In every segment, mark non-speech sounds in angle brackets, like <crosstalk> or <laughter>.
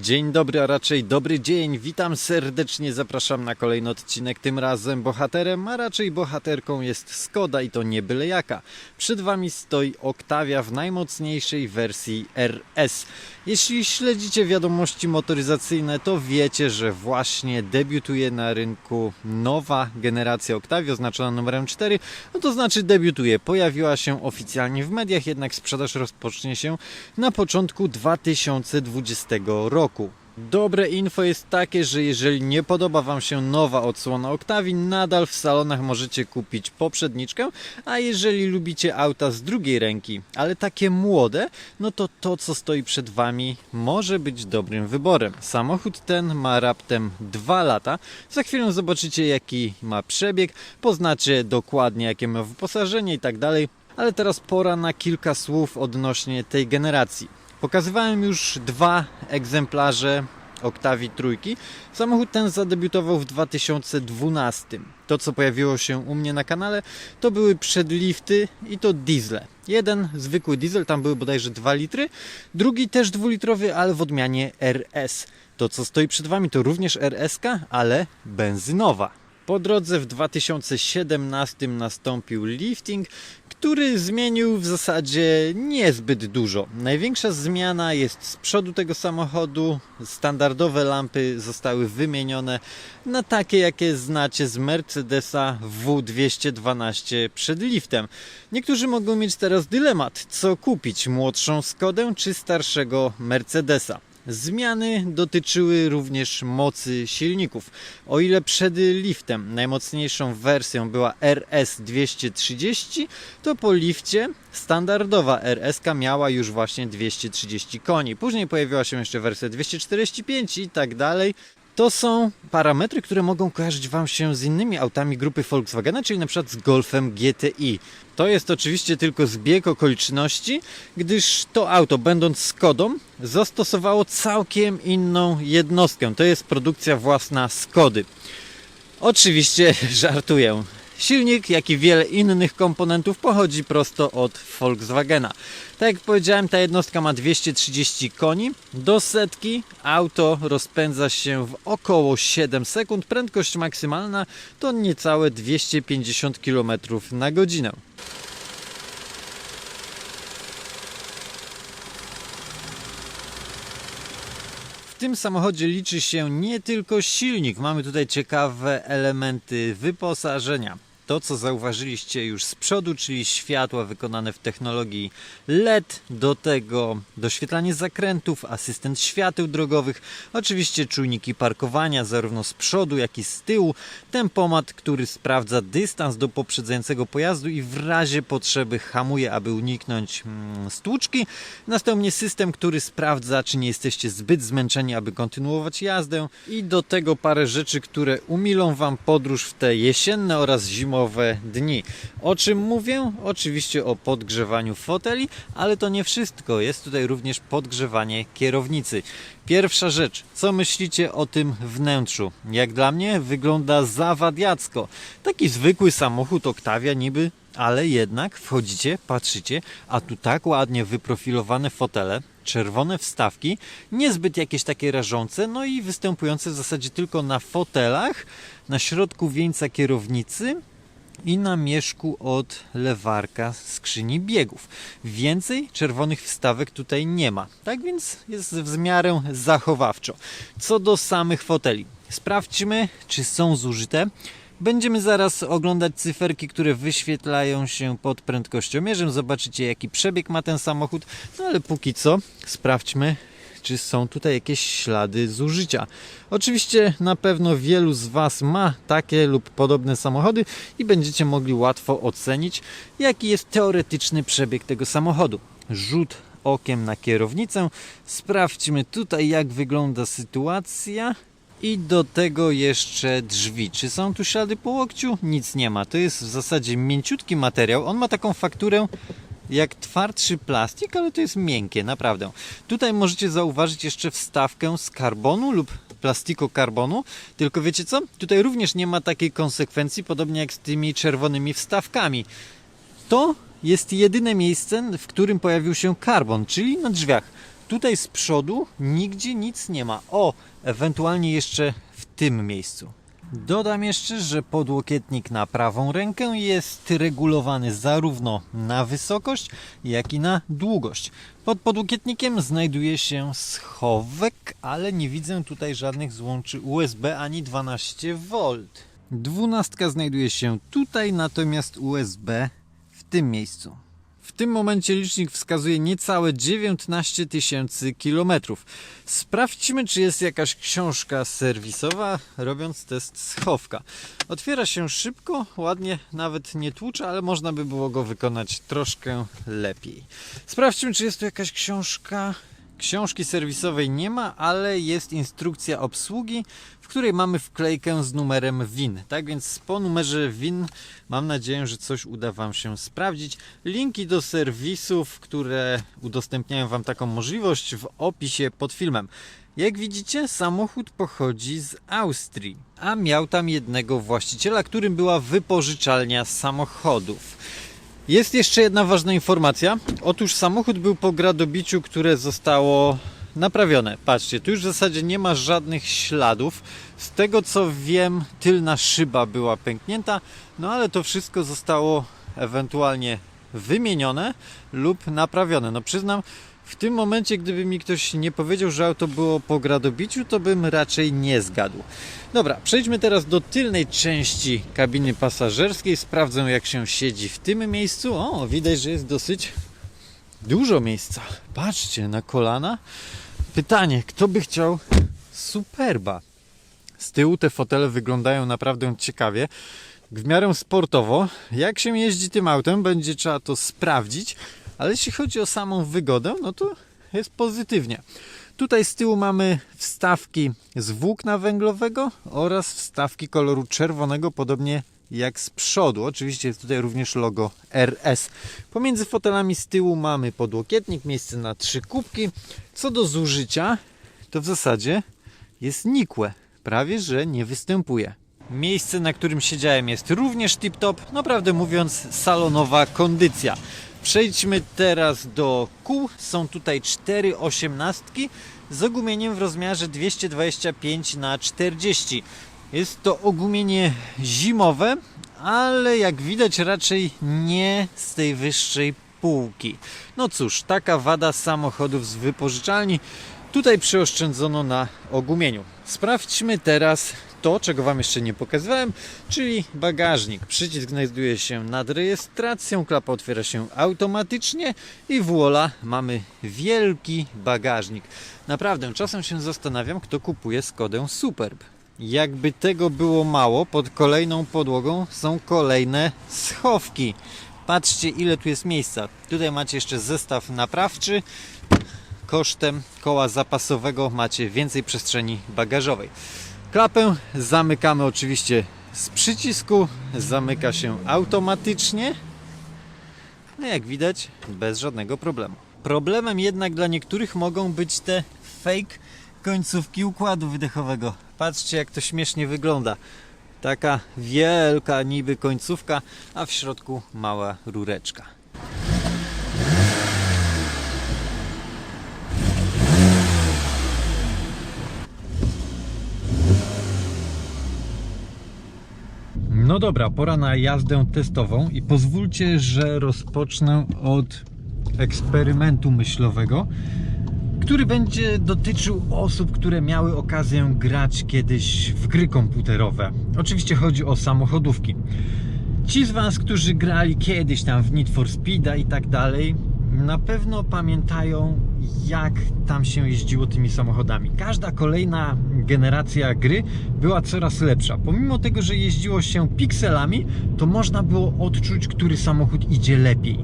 Dzień dobry, a raczej dobry dzień. Witam serdecznie, zapraszam na kolejny odcinek. Tym razem bohaterem, a raczej bohaterką jest Skoda i to nie byle jaka. Przed Wami stoi Octavia w najmocniejszej wersji RS. Jeśli śledzicie wiadomości motoryzacyjne, to wiecie, że właśnie debiutuje na rynku nowa generacja Octavia oznaczona numerem 4. No to znaczy debiutuje. Pojawiła się oficjalnie w mediach, jednak sprzedaż rozpocznie się na początku 2020 roku. Dobre info jest takie, że jeżeli nie podoba Wam się nowa odsłona Octavii, nadal w salonach możecie kupić poprzedniczkę, a jeżeli lubicie auta z drugiej ręki, ale takie młode, no to to, co stoi przed Wami, może być dobrym wyborem. Samochód ten ma raptem 2 lata. Za chwilę zobaczycie, jaki ma przebieg, poznacie dokładnie, jakie ma wyposażenie i tak dalej. Ale teraz pora na kilka słów odnośnie tej generacji. Pokazywałem już dwa egzemplarze Octavii trójki. Samochód ten zadebiutował w 2012. To, co pojawiło się u mnie na kanale, to były przedlifty i to diesle. Jeden zwykły diesel, tam były bodajże 2 litry, drugi też dwulitrowy, ale w odmianie RS. To, co stoi przed Wami, to również RS, ale benzynowa. Po drodze w 2017 nastąpił lifting, który zmienił w zasadzie niezbyt dużo. Największa zmiana jest z przodu tego samochodu. Standardowe lampy zostały wymienione na takie, jakie znacie z Mercedesa W212 przed liftem. Niektórzy mogą mieć teraz dylemat, co kupić, młodszą Skodę czy starszego Mercedesa. Zmiany dotyczyły również mocy silników. O ile przed liftem najmocniejszą wersją była RS 230, to po lifcie standardowa RS miała już właśnie 230 koni. Później pojawiła się jeszcze wersja 245 i tak dalej. To są parametry, które mogą kojarzyć Wam się z innymi autami grupy Volkswagena, czyli na przykład z Golfem GTI. To jest oczywiście tylko zbieg okoliczności, gdyż to auto, będąc Skodą, zastosowało całkiem inną jednostkę. To jest produkcja własna Skody. Oczywiście <laughs> żartuję. Silnik, jak i wiele innych komponentów pochodzi prosto od Volkswagena. Tak jak powiedziałem, ta jednostka ma 230 koni. Do setki auto rozpędza się w około 7 sekund. Prędkość maksymalna to niecałe 250 km na godzinę. W tym samochodzie liczy się nie tylko silnik, mamy tutaj ciekawe elementy wyposażenia. To, co zauważyliście już z przodu, czyli światła wykonane w technologii LED, do tego doświetlanie zakrętów, asystent świateł drogowych, oczywiście czujniki parkowania zarówno z przodu, jak i z tyłu, tempomat, który sprawdza dystans do poprzedzającego pojazdu i w razie potrzeby hamuje, aby uniknąć mm, stłuczki. Następnie system, który sprawdza, czy nie jesteście zbyt zmęczeni, aby kontynuować jazdę i do tego parę rzeczy, które umilą Wam podróż w te jesienne oraz zimowe dni. O czym mówię? Oczywiście o podgrzewaniu foteli, ale to nie wszystko. Jest tutaj również podgrzewanie kierownicy. Pierwsza rzecz, co myślicie o tym wnętrzu? Jak dla mnie wygląda zawadiacko. Taki zwykły samochód Octavia niby ale jednak wchodzicie, patrzycie, a tu tak ładnie wyprofilowane fotele, czerwone wstawki, niezbyt jakieś takie rażące, no i występujące w zasadzie tylko na fotelach, na środku wieńca kierownicy i na mieszku od lewarka skrzyni biegów. Więcej czerwonych wstawek tutaj nie ma, tak więc jest w miarę zachowawczo. Co do samych foteli, sprawdźmy, czy są zużyte. Będziemy zaraz oglądać cyferki, które wyświetlają się pod prędkościomierzem. Zobaczycie, jaki przebieg ma ten samochód. No ale póki co, sprawdźmy, czy są tutaj jakieś ślady zużycia. Oczywiście na pewno wielu z Was ma takie lub podobne samochody i będziecie mogli łatwo ocenić, jaki jest teoretyczny przebieg tego samochodu. Rzut okiem na kierownicę. Sprawdźmy tutaj, jak wygląda sytuacja. I do tego jeszcze drzwi. Czy są tu ślady po łokciu? Nic nie ma. To jest w zasadzie mięciutki materiał. On ma taką fakturę jak twardszy plastik, ale to jest miękkie, naprawdę. Tutaj możecie zauważyć jeszcze wstawkę z karbonu lub plastiko-karbonu, tylko wiecie co? Tutaj również nie ma takiej konsekwencji, podobnie jak z tymi czerwonymi wstawkami. To jest jedyne miejsce, w którym pojawił się karbon, czyli na drzwiach. Tutaj z przodu nigdzie nic nie ma. O, ewentualnie jeszcze w tym miejscu. Dodam jeszcze, że podłokietnik na prawą rękę jest regulowany zarówno na wysokość, jak i na długość. Pod podłokietnikiem znajduje się schowek, ale nie widzę tutaj żadnych złączy USB ani 12V. Dwunastka znajduje się tutaj, natomiast USB w tym miejscu. W tym momencie licznik wskazuje niecałe 19 tysięcy kilometrów. Sprawdźmy, czy jest jakaś książka serwisowa, robiąc test schowka. Otwiera się szybko, ładnie, nawet nie tłucze, ale można by było go wykonać troszkę lepiej. Sprawdźmy, czy jest tu jakaś książka. Książki serwisowej nie ma, ale jest instrukcja obsługi, w której mamy wklejkę z numerem WIN. Tak więc po numerze WIN mam nadzieję, że coś uda Wam się sprawdzić. Linki do serwisów, które udostępniają Wam taką możliwość w opisie pod filmem. Jak widzicie, samochód pochodzi z Austrii, a miał tam jednego właściciela, którym była wypożyczalnia samochodów. Jest jeszcze jedna ważna informacja. Otóż samochód był po gradobiciu, które zostało naprawione. Patrzcie, tu już w zasadzie nie ma żadnych śladów. Z tego co wiem, tylna szyba była pęknięta, no ale to wszystko zostało ewentualnie wymienione lub naprawione. No przyznam, w tym momencie, gdyby mi ktoś nie powiedział, że auto było po gradobiciu, to bym raczej nie zgadł. Dobra, przejdźmy teraz do tylnej części kabiny pasażerskiej. Sprawdzę, jak się siedzi w tym miejscu. O, widać, że jest dosyć dużo miejsca. Patrzcie, na kolana. Pytanie, kto by chciał Superba? Z tyłu te fotele wyglądają naprawdę ciekawie. W miarę sportowo. Jak się jeździ tym autem, będzie trzeba to sprawdzić. Ale jeśli chodzi o samą wygodę, no to jest pozytywnie. Tutaj z tyłu mamy wstawki z włókna węglowego oraz wstawki koloru czerwonego, podobnie jak z przodu. Oczywiście jest tutaj również logo RS. Pomiędzy fotelami z tyłu mamy podłokietnik, miejsce na trzy kubki. Co do zużycia, to w zasadzie jest nikłe. Prawie, że nie występuje. Miejsce, na którym siedziałem jest również tip-top. Naprawdę mówiąc, salonowa kondycja. Przejdźmy teraz do kół. Są tutaj cztery osiemnastki z ogumieniem w rozmiarze 225 na 40. Jest to ogumienie zimowe, ale jak widać raczej nie z tej wyższej półki. No cóż, taka wada samochodów z wypożyczalni. Tutaj przeoszczędzono na ogumieniu. Sprawdźmy teraz to, czego Wam jeszcze nie pokazywałem, czyli bagażnik. Przycisk znajduje się nad rejestracją, klapa otwiera się automatycznie i voila, mamy wielki bagażnik. Naprawdę, czasem się zastanawiam, kto kupuje Skodę Superb. Jakby tego było mało, pod kolejną podłogą są kolejne schowki. Patrzcie, ile tu jest miejsca. Tutaj macie jeszcze zestaw naprawczy. Kosztem koła zapasowego macie więcej przestrzeni bagażowej. Klapę zamykamy oczywiście z przycisku. Zamyka się automatycznie. No jak widać, bez żadnego problemu. Problemem jednak dla niektórych mogą być te fake końcówki układu wydechowego. Patrzcie, jak to śmiesznie wygląda. Taka wielka niby końcówka, a w środku mała rureczka. No dobra, pora na jazdę testową i pozwólcie, że rozpocznę od eksperymentu myślowego, który będzie dotyczył osób, które miały okazję grać kiedyś w gry komputerowe. Oczywiście chodzi o samochodówki. Ci z Was, którzy grali kiedyś tam w Need for Speeda i tak dalej, na pewno pamiętają, jak tam się jeździło tymi samochodami. Każda kolejna generacja gry była coraz lepsza. Pomimo tego, że jeździło się pikselami, to można było odczuć, który samochód idzie lepiej.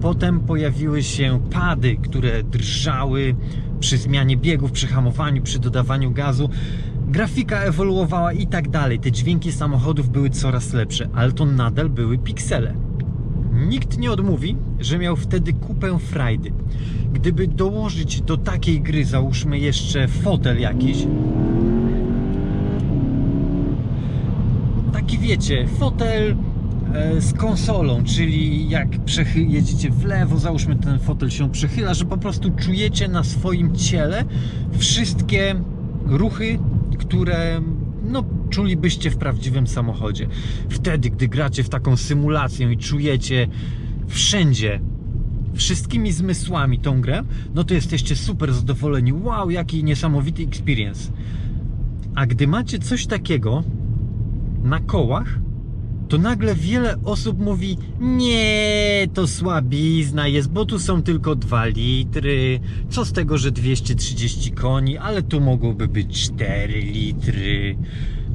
Potem pojawiły się pady, które drżały przy zmianie biegów, przy hamowaniu, przy dodawaniu gazu. Grafika ewoluowała i tak dalej. Te dźwięki samochodów były coraz lepsze, ale to nadal były piksele. Nikt nie odmówi, że miał wtedy kupę frajdy. Gdyby dołożyć do takiej gry, załóżmy jeszcze fotel jakiś, taki wiecie, fotel e, z konsolą, czyli jak jedziecie w lewo, załóżmy ten fotel się przechyla, że po prostu czujecie na swoim ciele wszystkie ruchy, które no, czulibyście w prawdziwym samochodzie. Wtedy, gdy gracie w taką symulację i czujecie wszędzie wszystkimi zmysłami tą grę, no to jesteście super zadowoleni. Wow, jaki niesamowity experience. A gdy macie coś takiego na kołach, to nagle wiele osób mówi: Nie, to słabizna jest, bo tu są tylko 2 litry. Co z tego, że 230 koni, ale tu mogłoby być 4 litry.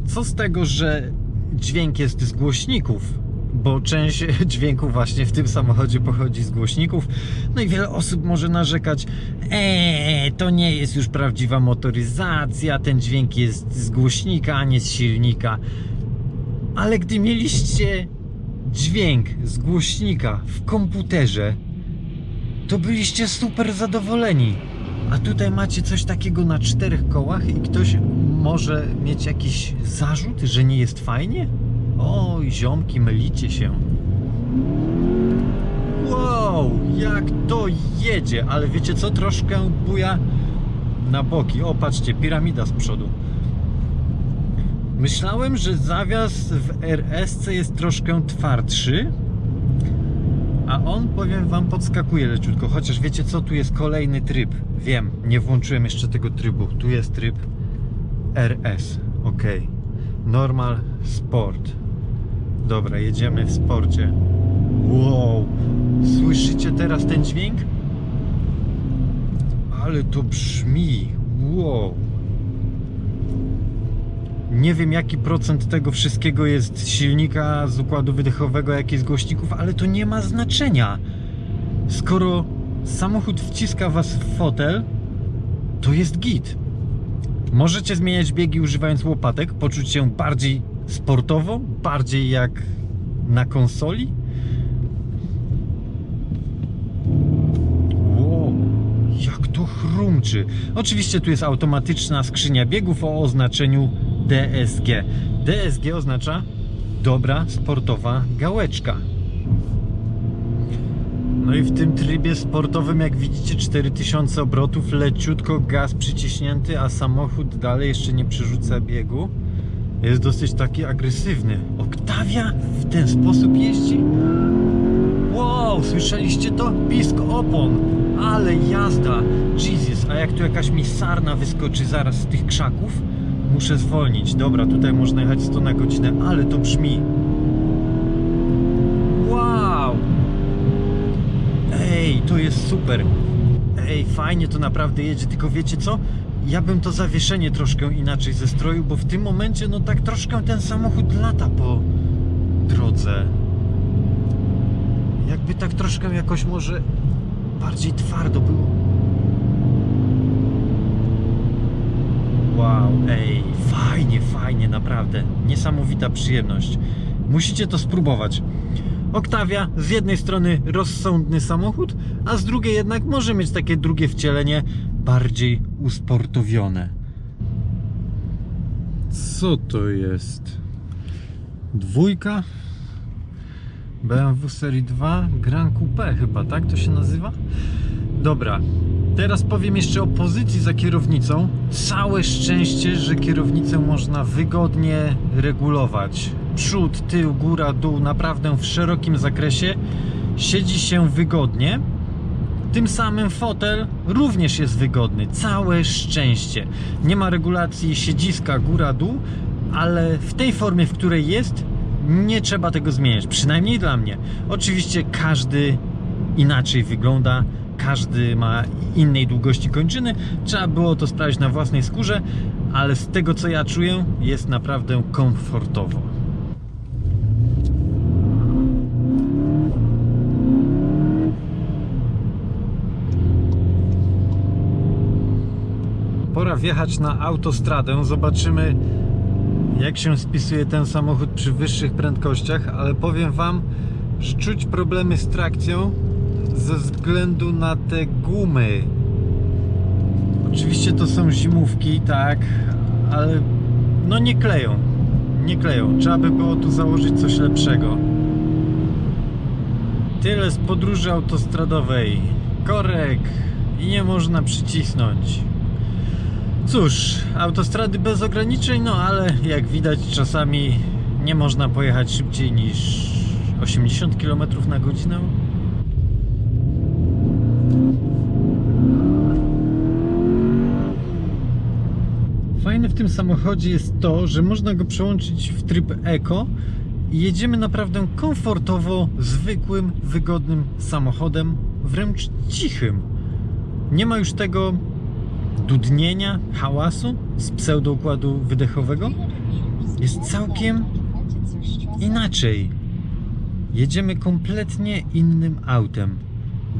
Co z tego, że dźwięk jest z głośników, bo część <laughs> dźwięku właśnie w tym samochodzie pochodzi z głośników. No i wiele osób może narzekać: Eee, to nie jest już prawdziwa motoryzacja, ten dźwięk jest z głośnika, a nie z silnika. Ale gdy mieliście dźwięk z głośnika w komputerze, to byliście super zadowoleni. A tutaj macie coś takiego na czterech kołach i ktoś może mieć jakiś zarzut, że nie jest fajnie? Oj, ziomki, mylicie się. Wow, jak to jedzie, ale wiecie co, troszkę buja na boki. O, patrzcie, piramida z przodu. Myślałem, że zawias w RS jest troszkę twardszy, a on, powiem Wam, podskakuje leciutko. Chociaż wiecie co, tu jest kolejny tryb. Wiem, nie włączyłem jeszcze tego trybu. Tu jest tryb RS. Ok. Normal Sport. Dobra, jedziemy w sporcie. Wow, słyszycie teraz ten dźwięk? Ale to brzmi. Wow. Nie wiem jaki procent tego wszystkiego jest z silnika, z układu wydechowego, jaki z głośników, ale to nie ma znaczenia. Skoro samochód wciska was w fotel, to jest git. Możecie zmieniać biegi używając łopatek, poczuć się bardziej sportowo, bardziej jak na konsoli. Wow, jak to chrumczy. Oczywiście tu jest automatyczna skrzynia biegów o oznaczeniu DSG. DSG oznacza dobra sportowa gałeczka. No i w tym trybie sportowym, jak widzicie, 4000 obrotów, leciutko gaz przyciśnięty, a samochód dalej jeszcze nie przerzuca biegu. Jest dosyć taki agresywny. Oktawia w ten sposób jeździ? Wow, słyszeliście to? Pisk opon. Ale jazda. Jesus, a jak tu jakaś mi sarna wyskoczy zaraz z tych krzaków? Muszę zwolnić. Dobra, tutaj można jechać 100 na godzinę, ale to brzmi. Wow! Ej, to jest super. Ej, fajnie to naprawdę jedzie, tylko wiecie co? Ja bym to zawieszenie troszkę inaczej zestroił, bo w tym momencie no tak troszkę ten samochód lata po drodze. Jakby tak troszkę jakoś może bardziej twardo było. Wow, ej, fajnie, fajnie, naprawdę. Niesamowita przyjemność. Musicie to spróbować. Octavia z jednej strony rozsądny samochód, a z drugiej jednak może mieć takie drugie wcielenie bardziej usportowione. Co to jest? Dwójka? BMW Serii 2 Grand Coupe chyba, tak to się nazywa? Dobra, teraz powiem jeszcze o pozycji za kierownicą. Całe szczęście, że kierownicę można wygodnie regulować. Przód, tył, góra, dół, naprawdę w szerokim zakresie. Siedzi się wygodnie. Tym samym fotel również jest wygodny. Całe szczęście. Nie ma regulacji siedziska góra-dół, ale w tej formie, w której jest, nie trzeba tego zmieniać. Przynajmniej dla mnie. Oczywiście każdy inaczej wygląda. Każdy ma innej długości kończyny. Trzeba było to sprawdzić na własnej skórze, ale z tego co ja czuję, jest naprawdę komfortowo. Pora wjechać na autostradę. Zobaczymy, jak się spisuje ten samochód przy wyższych prędkościach, ale powiem Wam, że czuć problemy z trakcją ze względu na te gumy. Oczywiście to są zimówki, tak, ale no nie kleją. Nie kleją. Trzeba by było tu założyć coś lepszego. Tyle z podróży autostradowej. Korek i nie można przycisnąć. Cóż, autostrady bez ograniczeń, no ale jak widać czasami nie można pojechać szybciej niż 80 km na godzinę. W tym samochodzie jest to, że można go przełączyć w tryb Eco i jedziemy naprawdę komfortowo, zwykłym, wygodnym samochodem, wręcz cichym. Nie ma już tego dudnienia, hałasu z pseudoukładu wydechowego. Jest całkiem inaczej. Jedziemy kompletnie innym autem.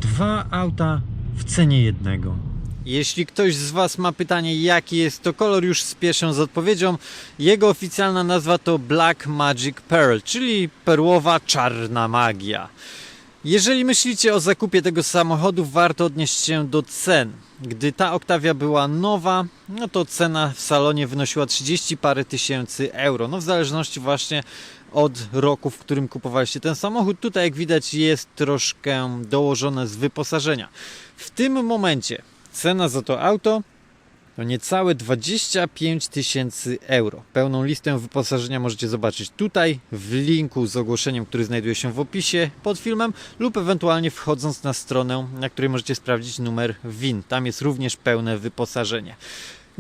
Dwa auta w cenie jednego. Jeśli ktoś z Was ma pytanie, jaki jest to kolor, już spieszę z odpowiedzią. Jego oficjalna nazwa to Black Magic Pearl, czyli perłowa czarna magia. Jeżeli myślicie o zakupie tego samochodu, warto odnieść się do cen. Gdy ta Octavia była nowa, no to cena w salonie wynosiła 30 parę tysięcy euro. No w zależności właśnie od roku, w którym kupowaliście ten samochód. Tutaj jak widać jest troszkę dołożone z wyposażenia. W tym momencie cena za to auto to niecałe 25 tysięcy euro. Pełną listę wyposażenia możecie zobaczyć tutaj w linku z ogłoszeniem, który znajduje się w opisie pod filmem lub ewentualnie wchodząc na stronę, na której możecie sprawdzić numer WIN. Tam jest również pełne wyposażenie.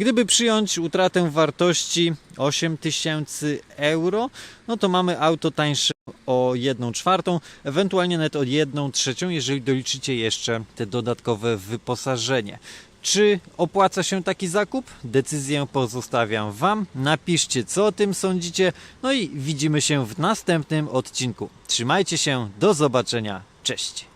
Gdyby przyjąć utratę wartości 8 tysięcy euro, no to mamy auto tańsze o 1 czwartą, ewentualnie nawet o 1 trzecią, jeżeli doliczycie jeszcze te dodatkowe wyposażenie. Czy opłaca się taki zakup? Decyzję pozostawiam Wam. Napiszcie, co o tym sądzicie. No i widzimy się w następnym odcinku. Trzymajcie się, do zobaczenia. Cześć.